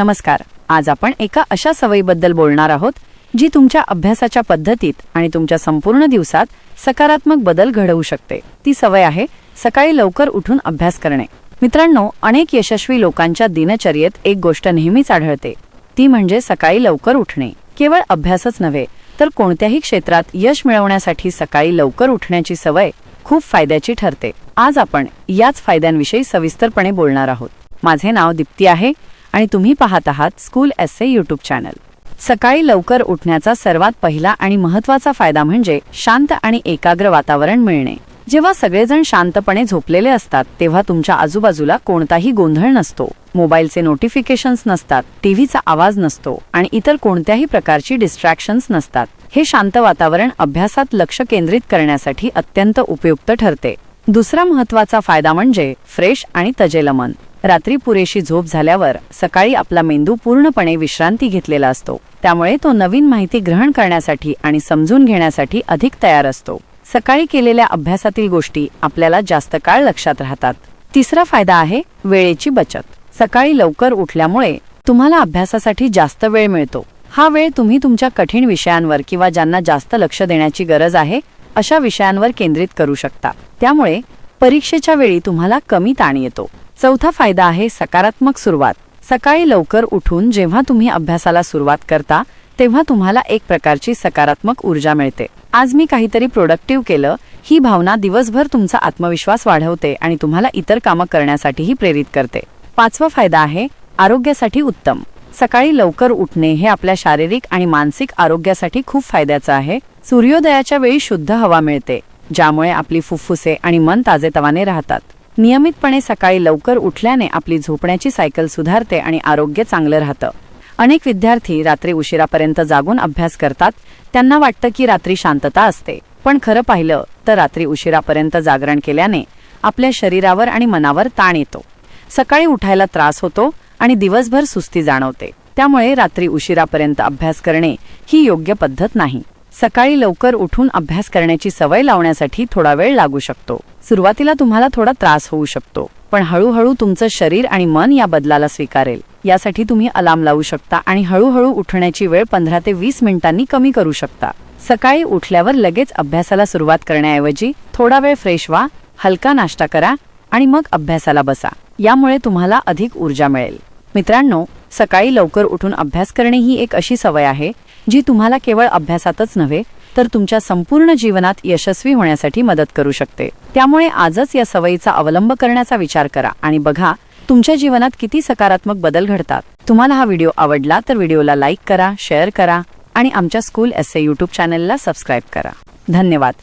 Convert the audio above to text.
नमस्कार. आज आपण एका अशा सवयीबद्दल बोलणार आहोत जी तुमच्या अभ्यासाच्या पद्धतीत आणि तुमच्या संपूर्ण दिवसात सकारात्मक बदल घडवू शकते. ती सवय आहे सकाळी लवकर उठून अभ्यास करणे. मित्रांनो अनेक यशस्वी लोकांच्या दिनचर्येत एक गोष्ट नेहमीच आढळते. ती म्हणजे सकाळी लवकर उठणे. केवळ अभ्यासच नव्हे तर कोणत्याही क्षेत्रात यश मिळवण्यासाठी सकाळी लवकर उठण्याची सवय खूप फायद्याची ठरते. आज आपण याच फायद्यांविषयी सविस्तरपणे बोलणार आहोत. माझे नाव दीप्ती आहे. आणि तुम्ही पाहत आहात school S A YouTube channel. सकाळी लवकर उठण्याचा सर्वात पहिला आणि महत्त्वाचा फायदा म्हणजे शांत आणि एकाग्र वातावरण मिळणे. जेव्हा सगळेजण शांतपणे झोपलेले असतात तेव्हा तुमच्या आजूबाजूला कोणताही गोंधळ नसतो. मोबाईलचे नोटिफिकेशन्स नसतात टीव्हीचा आवाज नसतो आणि इतर कोणत्याही प्रकारची डिस्ट्रॅक्शन्स नसतात. हे शांत वातावरण अभ्यासात लक्ष केंद्रित करण्यासाठी अत्यंत उपयुक्त ठरते. दुसरा महत्त्वाचा फायदा म्हणजे फ्रेश आणि तजेलमन. रात्री पुरेशी झोप झाल्यावर सकाळी आपला मेंदू पूर्णपणे विश्रांती घेतलेला असतो. त्यामुळे तो नवीन माहिती ग्रहण करण्यासाठी आणि समजून घेण्यासाठी अधिक तयार असतो. सकाळी केलेल्या अभ्यासातील गोष्टी आपल्याला जास्त काळ लक्षात राहतात. तिसरा फायदा आहे वेळेची बचत. सकाळी लवकर उठल्यामुळे तुम्हाला अभ्यासासाठी जास्त वेळ मिळतो. हा वेळ तुम्ही तुमच्या कठीण विषयांवर किंवा ज्यांना जास्त लक्ष देण्याची गरज आहे अशा विषयांवर केंद्रित करू शकता. त्यामुळे परीक्षेच्या वेळी तुम्हाला कमी ताण येतो. चौथा फायदा आहे सकारात्मक सुरुवात. सकाळी लवकर उठून जेव्हा तुम्ही अभ्यासाला सुरुवात करता तेव्हा तुम्हाला एक प्रकारची सकारात्मक ऊर्जा मिळते. आज मी काहीतरी प्रोडक्टिव्ह केलं ही भावना दिवसभर तुमचा आत्मविश्वास वाढवते आणि तुम्हाला इतर कामं करण्यासाठीही प्रेरित करते. पाचवा फायदा आहे आरोग्यासाठी उत्तम. सकाळी लवकर उठणे हे आपल्या शारीरिक आणि मानसिक आरोग्यासाठी खूप फायद्याचं आहे. सूर्योदयाच्या वेळी शुद्ध हवा मिळते ज्यामुळे आपली फुफ्फुसे आणि मन ताजेतवाने राहतात. नियमितपणे सकाळी लवकर उठल्याने आपली झोपण्याची सायकल सुधारते आणि आरोग्य चांगलं राहतं. अनेक विद्यार्थी रात्री उशिरापर्यंत जागून अभ्यास करतात. त्यांना वाटतं की रात्री शांतता असते. पण खरं पाहिलं तर रात्री उशिरापर्यंत जागरण केल्याने आपल्या शरीरावर आणि मनावर ताण येतो. सकाळी उठायला त्रास होतो आणि दिवसभर सुस्ती जाणवते. त्यामुळे रात्री उशिरापर्यंत अभ्यास करणे ही योग्य पद्धत नाही. सकाळी लवकर उठून अभ्यास करण्याची सवय लावण्यासाठी थोडा वेळ लागू शकतो. सुरुवातीला तुम्हाला थोडा त्रास होऊ शकतो पण हळूहळू तुमचं शरीर आणि मन या बदलाला स्वीकारेल. यासाठी तुम्ही अलार्म लावू शकता आणि हळूहळू उठण्याची वेळ पंधरा ते वीस मिनिटांनी कमी करू शकता. सकाळी उठल्यावर लगेच अभ्यासाला सुरुवात करण्याऐवजी थोडा वेळ फ्रेश व्हा हलका नाश्ता करा आणि मग अभ्यासाला बसा. यामुळे तुम्हाला अधिक ऊर्जा मिळेल. मित्रांनो सकाळी लवकर उठून अभ्यास करणे ही एक अशी सवय आहे जी तुम्हाला केवळ अभ्यासातच नव्हे तर तुमच्या संपूर्ण जीवनात यशस्वी होण्यासाठी मदत करू शकते. त्यामुळे आजच या सवयीचा अवलंब करण्याचा विचार करा आणि बघा तुमच्या जीवनात किती सकारात्मक बदल घडतात. तुम्हाला हा व्हिडिओ आवडला तर व्हिडिओला लाईक करा शेअर करा आणि आमच्या स्कूल एस ए यूट्यूब चॅनलला सबस्क्राईब करा. धन्यवाद.